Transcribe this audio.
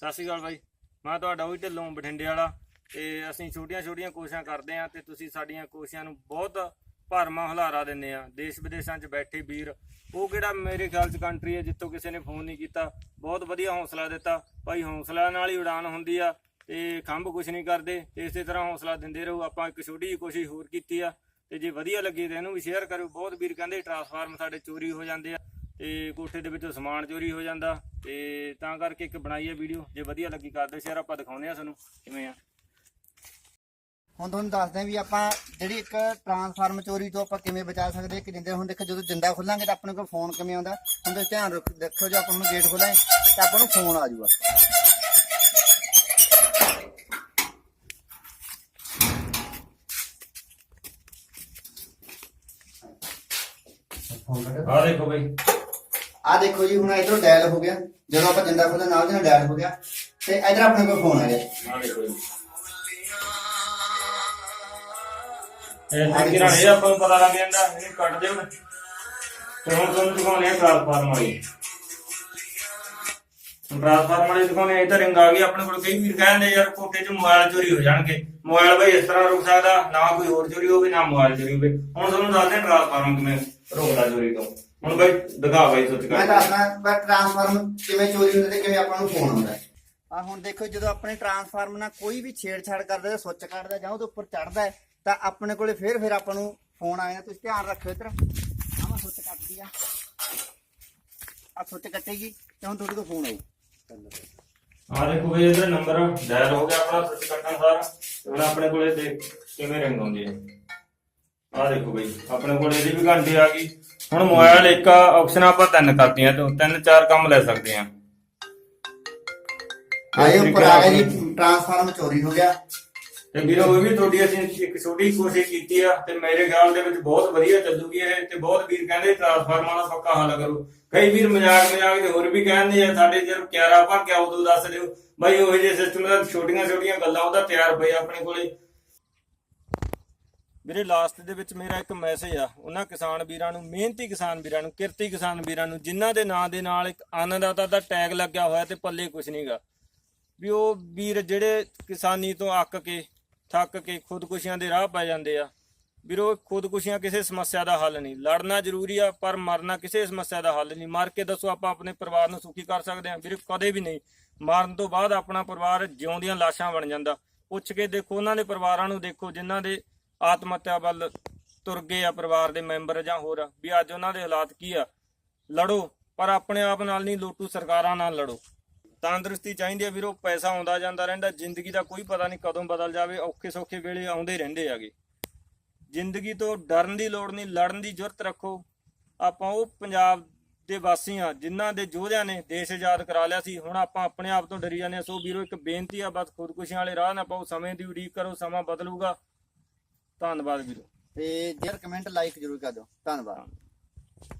ਸਤਿ ਸ਼੍ਰੀ ਅਕਾਲ ਬਾਈ। ਮੈਂ ਤੁਹਾਡਾ ਉਹੀ ਢਿੱਲੋਂ ਬਠਿੰਡੇ ਵਾਲਾ। ਤੇ ਅਸੀਂ ਛੋਟੀਆਂ-ਛੋਟੀਆਂ ਕੋਸ਼ਿਸ਼ਾਂ ਕਰਦੇ ਆਂ ਤੇ ਤੁਸੀਂ ਸਾਡੀਆਂ ਕੋਸ਼ਿਸ਼ਾਂ ਨੂੰ ਬਹੁਤ ਭਰਮਾ ਹੁਲਾਰਾ ਦਿੰਦੇ ਆ ਦੇਸ਼ ਵਿਦੇਸ਼ਾਂ 'ਚ ਬੈਠੇ ਵੀਰ, ਉਹ ਕਿਹੜਾ ਮੇਰੇ ਖਿਆਲ 'ਚ ਕੰਟਰੀ ਹੈ ਜਿੱਥੋਂ ਕਿਸੇ ਨੇ ਫੋਨ ਨਹੀਂ ਕੀਤਾ। ਬਹੁਤ ਵਧੀਆ ਹੌਸਲਾ ਦਿੱਤਾ। ਭਾਈ ਹੌਸਲਾ ਨਾਲ ਹੀ ਉਡਾਨ ਹੁੰਦੀ ਆ ਤੇ ਖੰਭ ਕੁਛ ਨਹੀਂ ਕਰਦੇ। ਤੇ ਇਸੇ ਤਰ੍ਹਾਂ ਹੌਸਲਾ ਦਿੰਦੇ ਰਹੋ। ਆਪਾਂ ਇੱਕ ਛੋਟੀ ਜਿਹੀ ਕੋਸ਼ਿਸ਼ ਹੋਰ ਕੀਤੀ ਆ ਤੇ ਜੇ ਵਧੀਆ ਲੱਗੀ ਤਾਂ ਇਹਨੂੰ ਵੀ ਸ਼ੇਅਰ ਕਰਿਓ। ਬਹੁਤ ਵੀਰ ਕਹਿੰਦੇ ਟਰਾਂਸਫਾਰਮ ਸਾਡੇ ਚੋਰੀ ਹੋ ਜਾਂਦੇ ਆ। ਤੇ ਕੋਠੇ ਦੇ ਵਿੱਚੋਂ ਸਮਾਨ ਚੋਰੀ ਹੋ ਜਾਂਦਾ ਤੇ ਤਾਂ ਕਰਕੇ ਇੱਕ ਬਣਾਈ ਹੈ ਵੀਡੀਓ। ਜੇ ਵਧੀਆ ਲੱਗੀ ਕਰ ਦਿਓ ਸ਼ੇਅਰ ਆਪਾਂ ਦਿਖਾਉਂਦੇ ਆ ਤੁਹਾਨੂੰ ਕਿਵੇਂ ਆ। ਹੁਣ ਤੁਹਾਨੂੰ ਦੱਸਦੇ ਹਾਂ ਵੀ ਆਪਾਂ ਜਿਹੜੀ ਇੱਕ ਟਰਾਂਸਫਾਰਮ ਚੋਰੀ ਤੋਂ ਆਪਾਂ ਕਿਵੇਂ ਬਚਾ ਸਕਦੇ ਹਾਂ ਕਿ ਜਿੰਦੇ ਹੁਣ ਦੇਖੋ ਜਦੋਂ ਜਿੰਦਾ ਖੋਲਾਂਗੇ ਤਾਂ ਆਪਣੇ ਕੋਲ ਫੋਨ ਕਿਵੇਂ ਆਉਂਦਾ ਹੁਣ ਤੁਸੀਂ ਧਿਆਨ ਰੱਖ ਦੇਖੋ ਜੇ ਆਪਾਂ ਨੂੰ ਗੇਟ ਖੋਲਾਂਗੇ ਤਾਂ ਆਪਾਂ ਨੂੰ ਫੋਨ ਆ ਜਾਊਗਾ। ਆ ਦੇਖੋ ਬਈ। ਆ ਦੇਖੋ ਜੀ ਹੁਣ ਇਧਰੋਂ ਡਾਇਲ ਹੋ ਗਿਆ। ਜਦੋਂ ਆਪਾਂ ਜਿੰਦਾ ਖੋਲਿਆ ਨਾਲ ਦੀ ਨਾਲ ਡਾਇਲ ਹੋ ਗਿਆ ਤੇ ਇਧਰ ਆਪਣੇ ਕੋਲ ਫੋਨ ਆ ਗਿਆ। ਆ ਦੇਖੋ ਜੀ। ਇਹ ਠੱਗੀ ਨਾਲ ਇਹ ਆਪਾਂ ਨੂੰ ਪਤਾ ਲੱਗ ਜਾਂਦਾ ਇਹਨੂੰ ਕੱਟ ਦਿਓ। ਤੇ ਹੁਣ ਤੁਹਾਨੂੰ ਦਿਖਾਉਂਦੇ ਆ ਟ੍ਰਾਂਸਫਾਰਮ ਵਾਲੀ। ਟ੍ਰਾਂਸਫਾਰਮ ਇਹ ਤਾਂ ਰਿੰਗ ਆ ਗਈ ਆਪਣੇ ਕੋਲ ਕਈ ਵੀਰ ਕਹਿੰਦੇ ਯਾਰ ਕੋਠੇ 'ਚ ਮੋਬਾਈਲ ਚੋਰੀ ਹੋ ਜਾਣਗੇ। ਮੋਬਾਈਲ ਬਈ ਇਸ ਤਰ੍ਹਾਂ ਰੁਕ ਸਕਦਾ ਨਾ ਕੋਈ ਹੋਰ ਚੋਰੀ ਹੋਵੇ ਨਾ ਮੋਬਾਈਲ ਚੋਰੀ ਹੋਵੇ। ਹੁਣ ਤੁਹਾਨੂੰ ਦੱਸਦੇ ਆ ਟ੍ਰਾਂਸਫਾਰਮ ਕਿਵੇਂ ਰੋਕਦਾ ਚੋਰੀ ਤੋਂ। ਹੁਣ ਬਈ ਦਿਖਾ ਬਈ ਸੋਚ ਮੈਂ ਕਰ ਦੱਸਣਾ ਪਰ ਟਰਾਂਸਫਾਰਮ ਕਿਵੇਂ ਚੋਰੀ ਹੁੰਦੇ ਤੇ ਕਿਵੇਂ ਆਪਾਂ ਨੂੰ ਫੋਨ ਆਉਂਦਾ ਆ ਹੁਣ ਦੇਖੋ ਜਦੋਂ ਆਪਣੇ ਟਰਾਂਸਫਾਰਮ ਨਾਲ ਕੋਈ ਵੀ ਛੇੜਛਾੜ ਕਰਦਾ ਸੁੱਚ ਕੱਢਦਾ ਜਾਂ ਉਹਦੇ ਉੱਪਰ ਚੜਦਾ ਤਾਂ ਆਪਣੇ ਕੋਲੇ ਫੇਰ ਫੇਰ ਆਪਾਂ ਨੂੰ ਫੋਨ ਆਏਗਾ ਤੁਸੀਂ ਧਿਆਨ ਰੱਖਿਓ ਇੱਧਰ। ਆਹ ਸੁੱਚ ਕੱਟਦੀ ਆ। ਆ ਸੁੱਚ ਕੱਟੇਗੀ ਤੇ ਹੁਣ ਤੁਹਾਡੇ ਕੋਲ ਫੋਨ ਆਊ। ਆ ਦੇਖੋ ਬਈ ਇਹਦਾ ਨੰਬਰ ਡਾਇਲ ਹੋ ਗਿਆ ਆਪਣਾ ਸਵਿਚ ਕੱਟਣ ਸਾਰਾ। ਤੇ ਹੁਣ ਆਪਣੇ ਕੋਲੇ ਦੇਖ ਕਿਵੇਂ ਰਿੰਗ ਆਉਂਦੀ ਹੈ। ਆ ਦੇਖੋ ਬਈ ਆਪਣੇ ਕੋਲ ਇਹਦੀ ਵੀ ਘੰਟੀ ਆ ਗਈ। ਹੁਣ ਮੋਬਾਈਲ ਇੱਕ ਆਪਸ਼ਨ ਆਪਾਂ ਤਿੰਨ ਕਰਤੀਆਂ ਤੋਂ ਤਿੰਨ ਚਾਰ ਕੰਮ ਲੈ ਸਕਦੇ ਆ ਆਏ ਉੱਪਰ ਆ ਗਿਆ ਜੀ। ਟਰਾਂਸਫਾਰਮ ਚੋਰੀ ਹੋ ਗਿਆ। ਤੇ ਵੀਰੋ ਉਹ ਵੀ ਤੁਹਾਡੀ ਅਸੀਂ ਇੱਕ ਛੋਟੀ ਕੋਸ਼ਿਸ਼ ਕੀਤੀ ਆ ਤੇ ਮੇਰੇ ਖਿਆਲ ਦੇ ਵਿੱਚ ਬਹੁਤ ਵਧੀਆ ਚੱਲੂਗੀ ਇਹ ਤੇ ਬਹੁਤ ਵੀਰ ਕਹਿੰਦੇ ਟ੍ਰਾਂਸਫਾਰਮਰ ਦਾ ਪੱਕਾ ਹੱਲ ਕਰੋ। ਕਈ ਵੀਰ ਮਜ਼ਾਕ ਮਜ਼ਾਕ ਦੇ ਹੋਰ ਵੀ ਕਹਿੰਦੇ ਆ ਸਾਡੇ ਜਦ ਕਿਆਰਾ ਭਰ ਕੇ ਉਦੋਂ ਦੱਸ ਦਿਓ। ਬਾਈ ਉਹ ਜਿਹੇ ਸਿਸਟਮ ਦਾ ਛੋਟੀਆਂ ਛੋਟੀਆਂ ਗੱਲਾਂ ਉਹਦਾ ਤਿਆਰ ਪਏ ਆਪਣੇ ਕੋਲੇ। ਵੀਰੇ ਲਾਸਟ ਦੇ ਵਿੱਚ ਮੇਰਾ ਇੱਕ ਮੈਸੇਜ ਆ, ਉਹਨਾਂ ਕਿਸਾਨ ਵੀਰਾਂ ਨੂੰ, ਮਿਹਨਤੀ ਕਿਸਾਨ ਵੀਰਾਂ ਨੂੰ, ਕਿਰਤੀ ਕਿਸਾਨ ਵੀਰਾਂ ਨੂੰ, ਜਿਨ੍ਹਾਂ ਦੇ ਨਾਂ ਦੇ ਨਾਲ ਇੱਕ ਅੰਨਦਾਤਾ ਦਾ ਟੈਗ ਲੱਗਿਆ ਹੋਇਆ ਤੇ ਪੱਲੇ ਕੁਝ ਨਹੀਂਗਾ ਵੀ ਉਹ ਵੀਰ ਜਿਹੜੇ ਕਿਸਾਨੀ ਤੋਂ ਅੱਕ ਕੇ, ਥੱਕ ਕੇ ਖੁਦਕੁਸ਼ੀਆਂ ਦੇ ਰਾਹ ਪੈ ਜਾਂਦੇ ਆ, ਵੀਰੋ, ਖੁਦਕੁਸ਼ੀਆਂ ਕਿਸੇ ਸਮੱਸਿਆ ਦਾ ਹੱਲ ਨਹੀਂ। ਲੜਨਾ ਜ਼ਰੂਰੀ ਆ, ਪਰ ਮਰਨਾ ਕਿਸੇ ਸਮੱਸਿਆ ਦਾ ਹੱਲ ਨਹੀਂ। ਮਰ ਕੇ ਦੱਸੋ ਆਪਾਂ ਆਪਣੇ ਪਰਿਵਾਰ ਨੂੰ ਸੁਖੀ ਕਰ ਸਕਦੇ ਹਾਂ ਵੀਰੇ, ਕਦੇ ਵੀ ਨਹੀਂ। ਮਰਨ ਤੋਂ ਬਾਅਦ ਆਪਣਾ ਪਰਿਵਾਰ ਜਿਉਂਦੀਆਂ ਲਾਸ਼ਾਂ ਬਣ ਜਾਂਦਾ। ਪੁੱਛ ਕੇ ਦੇਖੋ, ਉਹਨਾਂ ਦੇ ਪਰਿਵਾਰਾਂ ਨੂੰ ਦੇਖੋ, ਜਿਨ੍ਹਾਂ ਦੇ ਆਤਮ ਹੱਤਿਆ ਵੱਲ ਤੁਰ ਗਏ ਆ ਪਰਿਵਾਰ ਦੇ ਮੈਂਬਰ ਜਾਂ ਹੋਰ, ਵੀ ਅੱਜ ਉਹਨਾਂ ਦੇ ਹਾਲਾਤ ਕੀ ਆ? ਲੜੋ, ਪਰ ਆਪਣੇ ਆਪ ਨਾਲ ਨਹੀਂ ਲੋਟੂ, ਸਰਕਾਰਾਂ ਨਾਲ ਲੜੋ। ਤੰਦਰੁਸਤੀ ਚਾਹੀਦੀ ਆ ਵੀਰੋ, ਪੈਸਾ ਆਉਂਦਾ ਜਾਂਦਾ ਰਹਿੰਦਾ, ਜ਼ਿੰਦਗੀ ਦਾ ਕੋਈ ਪਤਾ ਨਹੀਂ ਕਦੋਂ ਬਦਲ ਜਾਵੇ ਔਖੇ ਸੌਖੇ ਵੇਲੇ ਆਉਂਦੇ ਰਹਿੰਦੇ ਆਗੇ ਜ਼ਿੰਦਗੀ ਤੋਂ ਡਰਨ ਦੀ ਲੋੜ ਨਹੀਂ, ਲੜਨ ਦੀ ਜ਼ਰੂਰਤ ਰੱਖੋ। ਆਪਾਂ ਉਹ ਪੰਜਾਬ ਦੇ ਵਾਸੀ ਆ, ਜਿਨ੍ਹਾਂ ਦੇ ਯੋਧਿਆਂ ਨੇ ਦੇਸ਼ ਆਜ਼ਾਦ ਕਰਾ ਲਿਆ ਸੀ, ਹੁਣ ਆਪਾਂ ਆਪਣੇ ਆਪ ਤੋਂ ਡਰੀ ਜਾਂਦੇ ਹਾਂ ਸੋ ਵੀਰੋ, ਇੱਕ ਬੇਨਤੀ ਆ, ਬਸ ਖੁਦਕੁਸ਼ੀਆਂ ਵਾਲੇ ਰਾਹ ਨਾ ਪਾਓ, ਸਮੇਂ ਦੀ ਉਡੀਕ ਕਰੋ, ਸਮਾਂ ਬਦਲੂਗਾ। ਧੰਨਵਾਦ ਵੀਰੋ। ਤੇ ਜੇਰ ਕਮੈਂਟ ਲਾਈਕ ਜ਼ਰੂਰ ਕਰ ਦਿਓ। ਧੰਨਵਾਦ।